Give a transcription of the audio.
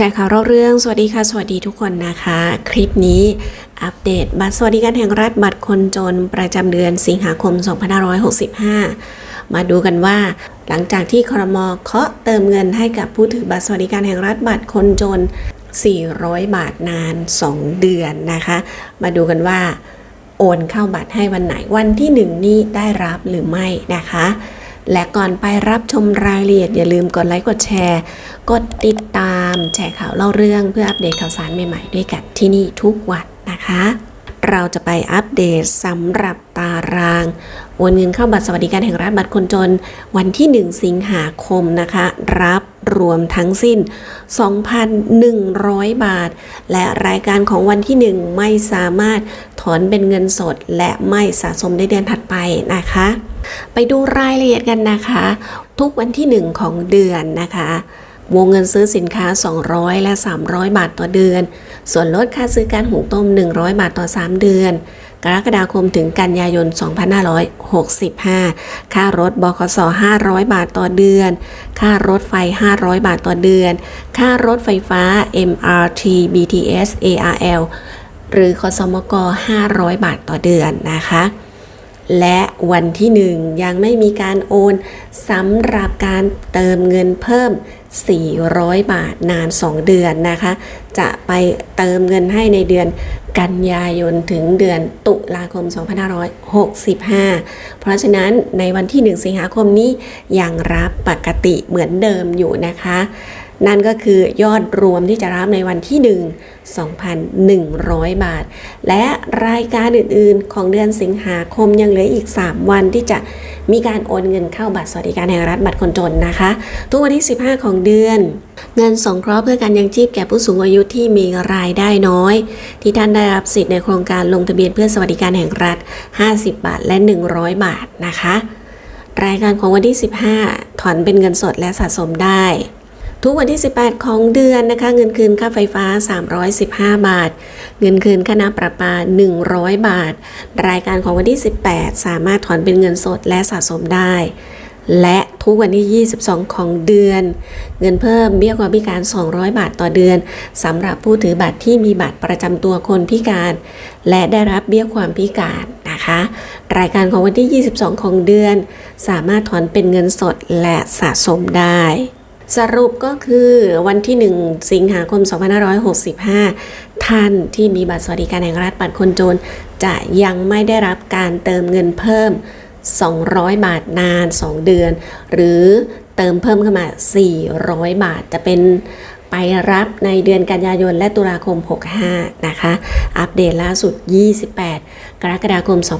แชร์ข่าวเล่าเรื่อง สวัสดีค่ะ สวัสดีทุกคนนะคะ คลิปนี้อัปเดตบัตรสวัสดิการแห่งรัฐบัตรคนจนประจำเดือนสิงหาคม 2565 มาดูกันว่า หลังจากที่ครมเคาะเติมเงินให้กับผู้ถือบัตรสวัสดิการแห่งรัฐบัตรคนจน 400 บาทนาน 2 เดือนนะคะ มาดูกันว่าโอนเข้าบัตรให้วันไหนวันที่หนึ่งนี้ได้รับหรือไม่นะคะและก่อนไปรับชมรายละเอียดอย่าลืมกดไลค์กดแชร์ กดติดตาม แชร์ข่าวเล่าเรื่องเพื่ออัปเดตข่าวสารใหม่ๆ ด้วยกันที่นี่ทุกวันนะคะ เราจะไปอัปเดตสำหรับตารางโอนเงินเข้าบัตรสวัสดิการแห่งรัฐบัตรคนจน วันที่ 1 สิงหาคมนะคะ รับรวมทั้งสิ้น 2,100 บาท และรายการของวันที่ 1 ไม่สามารถถอนเป็นเงินสด และไม่สะสมในเดือนถัดไปนะคะ ไปดูรายละเอียดกันนะคะ ทุกวันที่ 1 ของเดือนนะคะ วงเงินซื้อสินค้า 200 และ 300 บาทต่อเดือน ส่วนลดค่าซื้อการหุงต้ม 100 บาทต่อ 3 เดือน กรกฎาคมถึงกันยายน 2565 ค่ารถบขส500 บาทต่อเดือน ค่ารถไฟ 500 บาทต่อเดือน ค่ารถไฟฟ้า MRT BTS ARL หรือคสมก 500 บาทต่อเดือนนะคะ และวันที่หนึ่งยังไม่มีการโอนสำหรับการเติมเงินเพิ่ม 400 บาทนาน 2 เดือนนะคะ จะไปเติมเงินให้ในเดือนกันยายนถึงเดือนตุลาคม 2565 เพราะฉะนั้นในวันที่ 1 สิงหาคมนี้ยังรับปกติเหมือนเดิมอยู่นะคะ นั่นก็คือยอดรวมที่จะรับในวันที่ 1 2,100 บาท และรายการอื่นๆ ของเดือนสิงหาคมยังเหลืออีก 3 วันที่จะมีการโอนเงินเข้าบัตรสวัสดิการแห่งรัฐบัตรคนจนนะคะ ทุกวันที่ 15 ของเดือน เงินสงเคราะห์เพื่อการยังชีพแก่ผู้สูงอายุที่มีรายได้น้อย ที่ท่านได้รับสิทธิ์ในโครงการลงทะเบียนเพื่อสวัสดิการแห่งรัฐ 50 บาทและ 100 บาทนะคะ รายการของวันที่ 15 ถอนเป็นเงินสดและสะสมได้ ทุกวันที่ 18 ของเดือนนะคะ เงินคืนค่าไฟฟ้า 315 บาท เงินคืนค่าน้ำประปา 100 บาท รายการของวันที่ 18 สามารถถอนเป็นเงินสดและสะสมได้ และทุกวันที่ 22 ของเดือน เงินเพิ่มเบี้ยความพิการ 200 บาทต่อเดือนสำหรับผู้ถือบัตรที่มีบัตรประจำตัวคนพิการ และได้รับเบี้ยความพิการนะคะรายการของวันที่ 22 ของเดือน สามารถถอนเป็นเงินสดและสะสมได้ สรุปก็คือวันที่ 1 สิงหาคม 2565 ท่านที่มีบัตรสวัสดิการแห่งรัฐบัตรคนจน จะยังไม่ได้รับการเติมเงินเพิ่ม 200 บาทนาน 2 เดือน หรือเติมเพิ่มขึ้นมา 400 บาทจะเป็นไปรับในเดือนกันยายนและตุลาคม 65 นะคะ อัปเดตล่าสุด 28 กรกฎาคม 2565